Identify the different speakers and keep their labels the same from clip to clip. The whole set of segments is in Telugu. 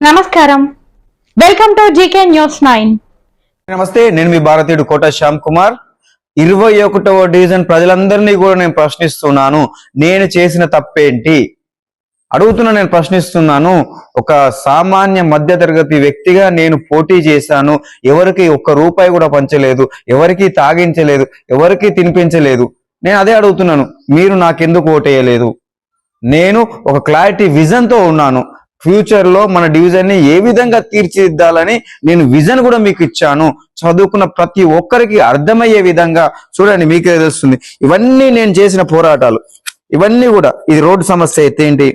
Speaker 1: నమస్కారం. Welcome to GK news nine.
Speaker 2: నమస్తే నేను మీ భారతీయుడు కోట శ్యామ్ కుమార్. ఇరవై ఒకటవ డివిజన్ ప్రజలందరినీ కూడా నేను ప్రశ్నిస్తున్నాను. నేను చేసిన తప్పేంటి? అడుగుతున్నా నేను ప్రశ్నిస్తున్నాను ఒక సామాన్య మధ్య తరగతి వ్యక్తిగా నేను పోటీ చేశాను. ఎవరికి ఒక్క రూపాయి కూడా పంచలేదు ఎవరికి తాగించలేదు ఎవరికి తినిపించలేదు. నేను అదే అడుగుతున్నాను మీరు నాకెందుకు ఓటేయలేదు? నేను ఒక క్లారిటీ విజన్తో ఉన్నాను. ఫ్యూచర్లో మన డివిజన్ని ఏ విధంగా తీర్చిదిద్దాలని నేను విజన్ కూడా మీకు ఇచ్చాను. చదువుకున్న ప్రతి ఒక్కరికి అర్థమయ్యే విధంగా చూడండి మీకే తెలుస్తుంది. ఇవన్నీ నేను చేసిన పోరాటాలు. ఇవన్నీ కూడా ఇది రోడ్డు సమస్య అయితే ఏంటి?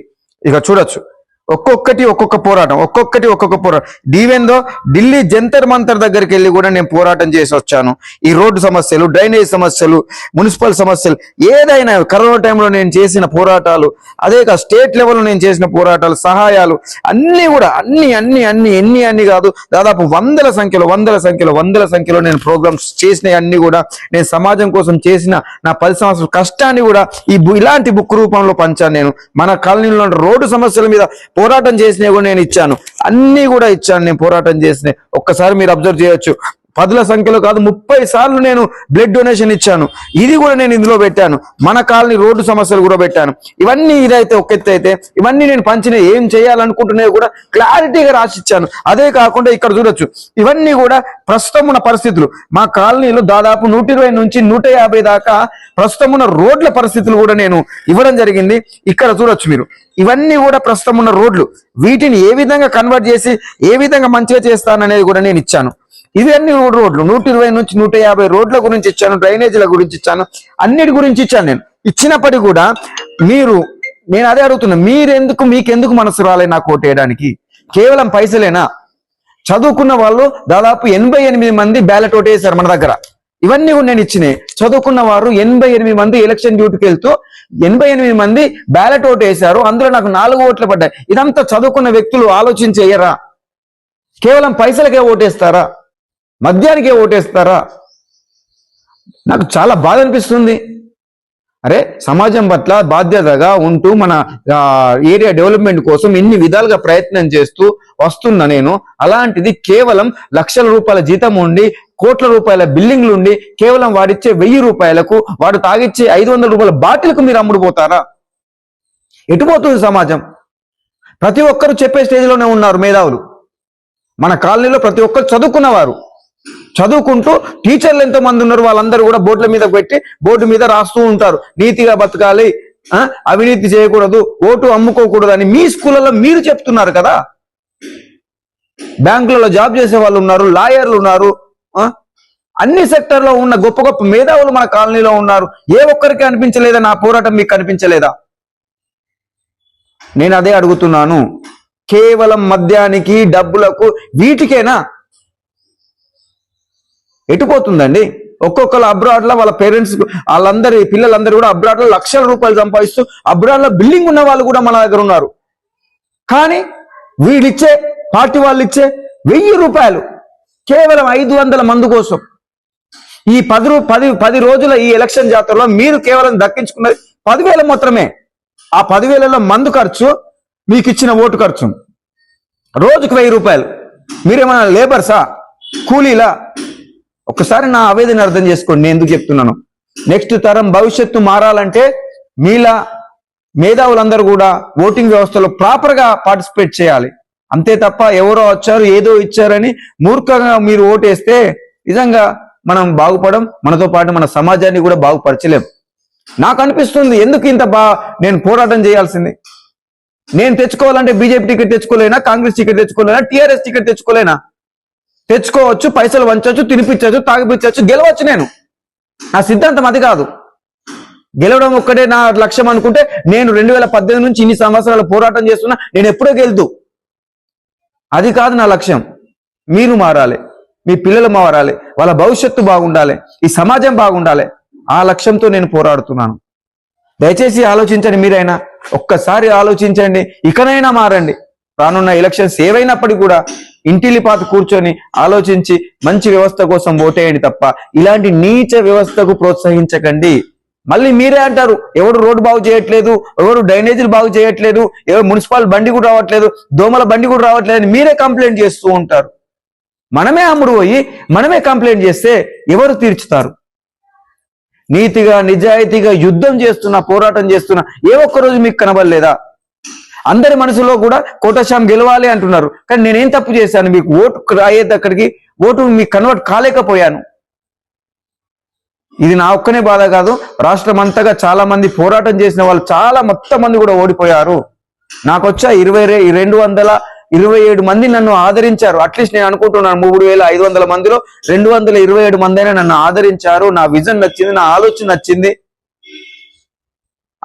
Speaker 2: ఇక చూడొచ్చు. ఒక్కొక్కటి ఒక్కొక్క పోరాటం ఒక్కొక్కటి ఒక్కొక్క పోరాటం దీవెందో? ఢిల్లీ జంతర్ మంతర్ దగ్గరికి వెళ్ళి కూడా నేను పోరాటం చేసి వచ్చాను. ఈ రోడ్డు సమస్యలు డ్రైనేజ్ సమస్యలు మున్సిపల్ సమస్యలు ఏదైనా కరోనా టైంలో నేను చేసిన పోరాటాలు అదే కాదు స్టేట్ లెవెల్లో నేను చేసిన పోరాటాలు సహాయాలు అన్నీ కూడా అన్ని అన్ని అన్ని ఎన్ని అన్ని కాదు దాదాపు వందల సంఖ్యలో వందల సంఖ్యలో వందల సంఖ్యలో నేను ప్రోగ్రామ్స్ చేసిన అన్ని కూడా నేను సమాజం కోసం చేసిన నా పది సంవత్సరాల కష్టాన్ని కూడా ఈ బు- ఇలాంటి బుక్ రూపంలో పంచాను నేను. మన కాలనీలో రోడ్డు సమస్యల మీద పోరాటం చేసినవి కూడా నేను ఇచ్చాను. అన్నీ కూడా ఇచ్చాను నేను పోరాటం చేసిన ఒక్కసారి మీరు అబ్జర్వ్ చేయొచ్చు. పదుల సంఖ్యలో కాదు ముప్పై సార్లు నేను బ్లడ్ డొనేషన్ ఇచ్చాను. ఇది కూడా నేను ఇందులో పెట్టాను. మన కాలనీ రోడ్డు సమస్యలు కూడా పెట్టాను. ఇవన్నీ ఇదైతే ఒక ఎత్తు అయితే ఇవన్నీ నేను పంచిన ఏం చేయాలనుకుంటున్నాయో కూడా క్లారిటీగా రాసిచ్చాను. అదే కాకుండా ఇక్కడ చూడొచ్చు. ఇవన్నీ కూడా ప్రస్తుతం ఉన్న పరిస్థితులు. మా కాలనీలో దాదాపు నూట ఇరవై నుంచి నూట యాభై దాకా ప్రస్తుతం ఉన్న రోడ్ల పరిస్థితులు కూడా నేను ఇవ్వడం జరిగింది. ఇక్కడ చూడొచ్చు మీరు. ఇవన్నీ కూడా ప్రస్తుతం ఉన్న రోడ్లు. వీటిని ఏ విధంగా కన్వర్ట్ చేసి ఏ విధంగా మంచిగా చేస్తాననేది కూడా నేను ఇచ్చాను. ఇవన్నీ కూడా రోడ్లు. నూట ఇరవై నుంచి నూట యాభై రోడ్ల గురించి ఇచ్చాను డ్రైనేజీల గురించి ఇచ్చాను అన్నిటి గురించి ఇచ్చాను నేను. ఇచ్చినప్పటికీ కూడా మీరు నేను అదే అడుగుతున్నా మీరెందుకు మీకెందుకు మనసు రాలే నాకు ఓటేయడానికి కేవలం పైసలేనా? చదువుకున్న వాళ్ళు దాదాపు ఎనభై ఎనిమిది మంది బ్యాలెట్ ఓటేసారు మన దగ్గర. ఇవన్నీ కూడా నేను ఇచ్చినాయి చదువుకున్న వారు ఎనభై ఎనిమిది మంది ఎలక్షన్ డ్యూటీకి వెళ్తూ ఎనభై ఎనిమిది మంది బ్యాలెట్ ఓటు వేశారు అందులో నాకు నాలుగు ఓట్లు పడ్డాయి. ఇదంతా చదువుకున్న వ్యక్తులు ఆలోచించేయరా? కేవలం పైసలకే ఓటేస్తారా? మద్యానికే ఓటేస్తారా? నాకు చాలా బాధ అనిపిస్తుంది. అరే సమాజం పట్ల బాధ్యతగా ఉంటూ మన ఏరియా డెవలప్మెంట్ కోసం ఇన్ని విధాలుగా ప్రయత్నం చేస్తూ వస్తున్నా నేను. అలాంటిది కేవలం లక్షల రూపాయల జీతం ఉండి కోట్ల రూపాయల బిల్డింగ్లు ఉండి కేవలం వాడిచ్చే వెయ్యి రూపాయలకు వాడు తాగిచ్చే ఐదు వందల రూపాయల బాటిల్కు మీరు అమ్ముడుపోతారా ఎటుపోతుంది సమాజం? ప్రతి ఒక్కరు చెప్పే స్టేజ్లోనే ఉన్నారు మేధావులు. మన కాలనీలో ప్రతి ఒక్కరు చదువుకున్నవారు. చదువుకుంటూ టీచర్లు ఎంతో మంది ఉన్నారు వాళ్ళందరూ కూడా బోర్డుల మీద పెట్టి బోర్డు మీద రాస్తూ ఉంటారు. నీతిగా బతకాలి అవినీతి చేయకూడదు ఓటు అమ్ముకోకూడదు అని మీ స్కూళ్ళలో మీరు చెప్తున్నారు కదా. బ్యాంకులలో జాబ్ చేసే వాళ్ళు ఉన్నారు లాయర్లు ఉన్నారు అన్ని సెక్టర్లో ఉన్న గొప్ప గొప్ప మేధావులు మన కాలనీలో ఉన్నారు. ఏ ఒక్కరికి అనిపించలేదా? నా పోరాటం మీకు కనిపించలేదా నేను అదే అడుగుతున్నాను. కేవలం మద్యానికి డబ్బులకు వీటికేనా? ఎటుపోతుందండి? ఒక్కొక్కరు అబ్రాడ్లో వాళ్ళ పేరెంట్స్ వాళ్ళందరి పిల్లలందరూ కూడా అబ్రాడ్లో లక్షల రూపాయలు సంపాదిస్తూ అబ్రాడ్లో బిల్డింగ్ ఉన్న వాళ్ళు కూడా మన దగ్గర ఉన్నారు. కానీ వీళ్ళిచ్చే పార్టీ వాళ్ళు ఇచ్చే వెయ్యి రూపాయలు కేవలం ఐదు వందల మంది కోసం. ఈ పది రూ పది పది రోజుల ఈ ఎలక్షన్ జాతరలో మీరు కేవలం దక్కించుకున్నది పదివేలు మాత్రమే. ఆ పదివేలలో మందు ఖర్చు మీకు ఇచ్చిన ఓటు ఖర్చు. రోజుకు వెయ్యి రూపాయలు. మీరేమన్నా లేబర్సా? కూలీలా? ఒకసారి నా ఆవేదన అర్థం చేసుకోండి నేను ఎందుకు చెప్తున్నాను. నెక్స్ట్ తరం భవిష్యత్తు మారాలంటే మీలా మేధావులందరూ కూడా ఓటింగ్ వ్యవస్థలో ప్రాపర్గా పార్టిసిపేట్ చేయాలి. అంతే తప్ప ఎవరో వచ్చారు ఏదో ఇచ్చారని మూర్ఖంగా మీరు ఓటేస్తే నిజంగా మనం బాగుపడం మనతో పాటు మన సమాజాన్ని కూడా బాగుపరచలేం. నాకు అనిపిస్తుంది ఎందుకు ఇంత బా నేను పోరాటం చేయాల్సింది? నేను తెచ్చుకోవాలంటే బీజేపీ టికెట్ తెచ్చుకోలేనా కాంగ్రెస్ టికెట్ తెచ్చుకోలేనా టీఆర్ఎస్ టికెట్ తెచ్చుకోలేనా? తెచ్చుకోవచ్చు పైసలు వంచవచ్చు తినిపించవచ్చు తాగిపించవచ్చు గెలవచ్చు నేను. నా సిద్ధాంతం అది కాదు. గెలవడం ఒక్కటే నా లక్ష్యం అనుకుంటే నేను రెండు వేల పద్దెనిమిది నుంచి ఇన్ని సంవత్సరాలు పోరాటం చేస్తున్నా నేను ఎప్పుడో గెలుతూ అది కాదు నా లక్ష్యం. మీరు మారాలి. మీ పిల్లలు మారాలి. వాళ్ళ భవిష్యత్తు బాగుండాలి. ఈ సమాజం బాగుండాలి. ఆ లక్ష్యంతో నేను పోరాడుతున్నాను. దయచేసి ఆలోచించండి మీరైనా. ఒక్కసారి ఆలోచించండి. ఇకనైనా మారండి. రానున్న ఎలక్షన్స్ ఏవైనప్పటికీ కూడా ఇంటిలిపాత కూర్చొని ఆలోచించి మంచి వ్యవస్థ కోసం ఓటేయండి తప్ప ఇలాంటి నీచ వ్యవస్థకు ప్రోత్సహించకండి. మళ్ళీ మీరే అంటారు ఎవరు రోడ్డు బాగు చేయట్లేదు ఎవరు డ్రైనేజీలు బాగు చేయట్లేదు ఎవరు మున్సిపల్ బండి కూడా రావట్లేదు దోమల బండి కూడా రావట్లేదు అని మీరే కంప్లైంట్ చేస్తూ ఉంటారు. మనమే అమ్ముడు పోయి మనమే కంప్లైంట్ చేస్తే ఎవరు తీర్చుతారు? నీతిగా నిజాయితీగా యుద్ధం చేస్తున్నా పోరాటం చేస్తున్నా ఏ ఒక్క రోజు మీకు కనబడలేదా? అందరి మనసులో కూడా కోటశ్యామ్ గెలవాలి అంటున్నారు. కానీ నేనేం తప్పు చేశాను? మీకు ఓటు అయ్యేది అక్కడికి ఓటు మీకు కన్వర్ట్ కాలేకపోయాను. ఇది నా ఒక్కనే బాధ కాదు. రాష్ట్రం అంతగా చాలా మంది పోరాటం చేసిన వాళ్ళు చాలా మొత్తం మంది కూడా ఓడిపోయారు. నాకు వచ్చా ఇరవై రెండు వందల ఇరవై ఏడు మంది నన్ను ఆదరించారు. అట్లీస్ట్ నేను అనుకుంటున్నాను మూడు వేల ఐదు వందల మందిలో రెండు వందల ఇరవై ఏడు మంది అయినా నన్ను ఆదరించారు. నా విజన్ నచ్చింది నా ఆలోచన నచ్చింది.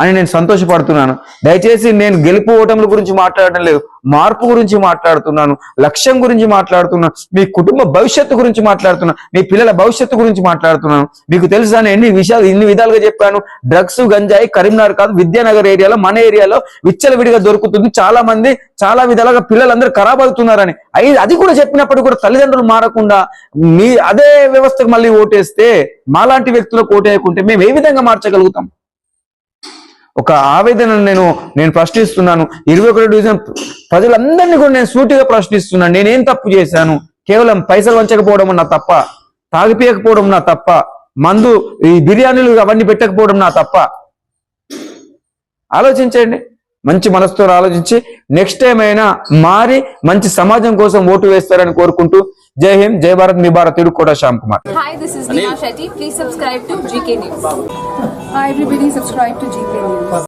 Speaker 2: అని నేను సంతోషపడుతున్నాను. దయచేసి నేను గెలుపు ఓటముల గురించి మాట్లాడడం లేదు. మార్పు గురించి మాట్లాడుతున్నాను. లక్ష్యం గురించి మాట్లాడుతున్నాను. మీ కుటుంబ భవిష్యత్తు గురించి మాట్లాడుతున్నాను. మీ పిల్లల భవిష్యత్తు గురించి మాట్లాడుతున్నాను. మీకు తెలుసా నేను ఎన్ని విషయాలు ఇన్ని విధాలుగా చెప్పాను. డ్రగ్స్ గంజాయి కరీంనగర్ కాదు విద్యానగర్ ఏరియాలో మన ఏరియాలో విచ్చలవిడిగా దొరుకుతుంది. చాలా మంది చాలా విధాలుగా పిల్లలందరూ ఖరాబ్ అవుతున్నారని అయి అది కూడా చెప్పినప్పుడు కూడా తల్లిదండ్రులు మారకుండా మీ అదే వ్యవస్థకు మళ్ళీ ఓటేస్తే మాలాంటి వ్యక్తులకు ఓటేయకుంటే మేము ఏ విధంగా మార్చగలుగుతాం? ఒక ఆవేదన నేను నేను ప్రశ్నిస్తున్నాను. ఇరవై ఒకటి డివిజన్ ప్రజలందరినీ కూడా నేను సూటిగా ప్రశ్నిస్తున్నాను. నేనేం తప్పు చేశాను? కేవలం పైసలు వంచకపోవడం నా తప్ప తాగిపోయకపోవడం నా తప్ప మందు ఈ బిర్యానీలు అవన్నీ పెట్టకపోవడం నా తప్ప. ఆలోచించండి. మంచి మనసుతో ఆలోచించి నెక్స్ట్ టైం అయినా మారి మంచి సమాజం కోసం ఓటు వేస్తారని కోరుకుంటూ జై హింద్ జై భారత్ మీ భారత్ తిరుగు కూడా శ్యామ్ కుమార్.